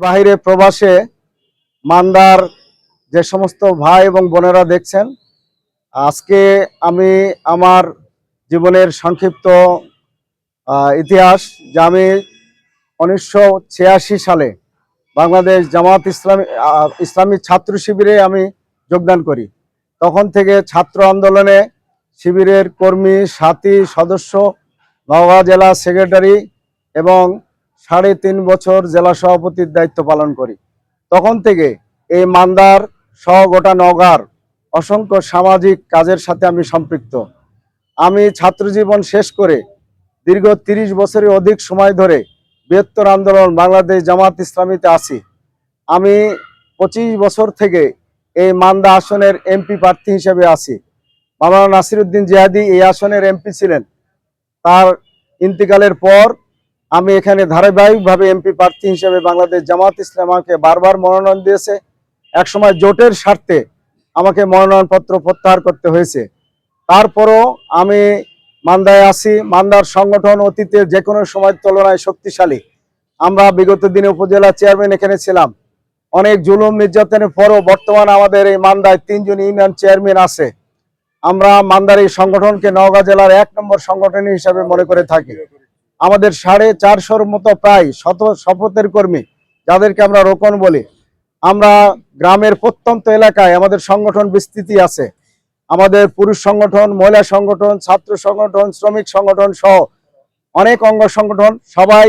বাহিরে প্রবাসে মান্দার যে সমস্ত ভাই এবং বোনেরা দেখছেন, আজকে আমি আমার জীবনের সংক্ষিপ্ত ইতিহাস যা আমি উনিশশো ছিয়াশি সালে বাংলাদেশ জামাত ইসলামী ইসলামী ছাত্র শিবিরে আমি যোগদান করি। তখন থেকে ছাত্র আন্দোলনে শিবিরের কর্মী, সাথী, সদস্য, নওগাঁ জেলা সেক্রেটারি এবং সাড়ে তিন বছর জেলা সভাপতির দায়িত্ব পালন করি। তখন থেকে এই মান্দার সহ গোটা নওগাঁর অসংখ্য সামাজিক কাজের সাথে আমি সম্পৃক্ত। আমি ছাত্রজীবন শেষ করে দীর্ঘ তিরিশ বছরের অধিক সময় ধরে বৃহত্তর আন্দোলন বাংলাদেশ জামাত ইসলামীতে আছি। আমি পঁচিশ বছর থেকে এই মান্দা আসনের এমপি প্রার্থী হিসেবে আছি। মাওলানা নাসিরুদ্দিন জিহাদি এই আসনের এমপি ছিলেন। তার ইন্তিকালের পর আমি এখানে ধারাবাহিকভাবে এমপি প্রার্থী হিসেবে বাংলাদেশ জামাত ইসলাম আমাকে বারবার মনোনয়ন দিয়েছে। একসময় জোটের স্বার্থে আমাকে মনোনয়নপত্র প্রত্যাহার করতে হয়েছে। তারপরও আমি মান্দায় আছি। মান্দার সংগঠন অতীতে যে কোনো সময়ের তুলনায় শক্তিশালী। আমরা বিগত দিনে উপজেলা চেয়ারম্যান এখানে ছিলাম। অনেক জুলুম নির্যাতনের পরও বর্তমানে আমাদের এই মান্দায় তিনজন ইউনিয়ন চেয়ারম্যান আছে। আমরা মান্দার এই সংগঠনকে নওগাঁ জেলার এক নম্বর সংগঠন হিসাবে মনে করে থাকি। আমাদের সাড়ে চারশোর মতো প্রায় শত শপথের কর্মী যাদেরকে আমরা রোকন বলি। আমরা গ্রামের প্রত্যন্ত এলাকায় আমাদের সংগঠন বিস্তৃতি আছে। আমাদের পুরুষ সংগঠন, মহিলা সংগঠন, ছাত্র সংগঠন, শ্রমিক সংগঠন সহ অনেক অঙ্গ সংগঠন সবাই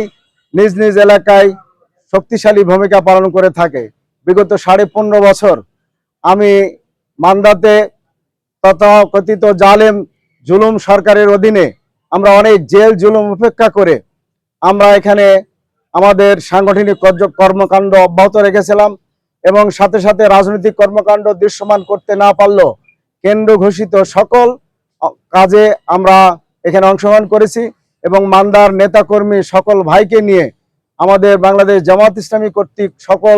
নিজ নিজ এলাকায় শক্তিশালী ভূমিকা পালন করে থাকে। বিগত সাড়ে পনেরো বছর আমি মান্দাতে তথাকথিত জালেম জুলুম সরকারের অধীনে আমরা অনেক জেল, জুলুম উপেক্ষা করে আমরা এখানে আমাদের সাংগঠনিক কর্মকাণ্ড অব্যাহত রেখেছিলাম এবং সাথে সাথে রাজনৈতিক কর্মকাণ্ড দৃশ্যমান করতে না পারলেও কেন্দ্র ঘোষিত সকল কাজে আমরা এখানে অংশগ্রহণ করেছি এবং মান্দার নেতাকর্মী সকল ভাইকে নিয়ে আমাদের বাংলাদেশ জামাত ইসলামী কর্তৃক সকল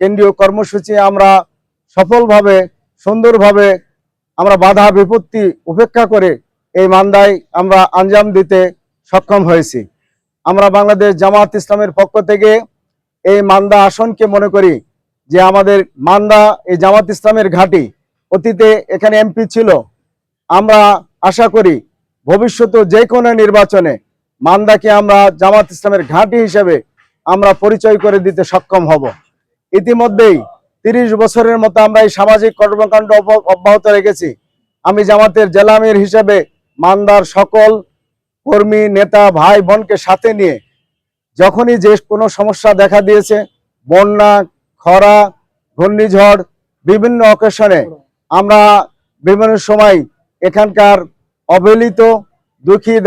কেন্দ্রীয় কর্মসূচি আমরা সফলভাবে, সুন্দরভাবে আমরা বাধা বিপত্তি উপেক্ষা করে এই মান্দায় আমরা আঞ্জাম দিতে সক্ষম হয়েছি। আমরা বাংলাদেশ জামাত ইসলামের পক্ষ থেকে এই মান্দা আসনকে মনে করি যে আমাদের মান্দা এই জামাত ইসলামের ঘাঁটি। অতীতে এখানে এমপি ছিল। আমরা আশা করি ভবিষ্যতে যে কোনো নির্বাচনে মান্দাকে আমরা জামাত ইসলামের ঘাঁটি হিসেবে আমরা পরিচয় করে দিতে সক্ষম হব। ইতিমধ্যেই তিরিশ বছরের মতো আমরা এই সামাজিক কর্মকাণ্ড অব্যাহত রেখেছি। আমি জামাতের জেলামের হিসেবে মান্দার সকল কর্মী, নেতা, ভাই, বোনকে সাথে নিয়ে যখনই যে কোনো সমস্যা দেখা দিয়েছে, বন্যা, খরা, ঘূর্ণিঝড়, বিভিন্ন অকেশনে আমরা বিভিন্ন সময় এখানকার অবহেলিত, দুঃখী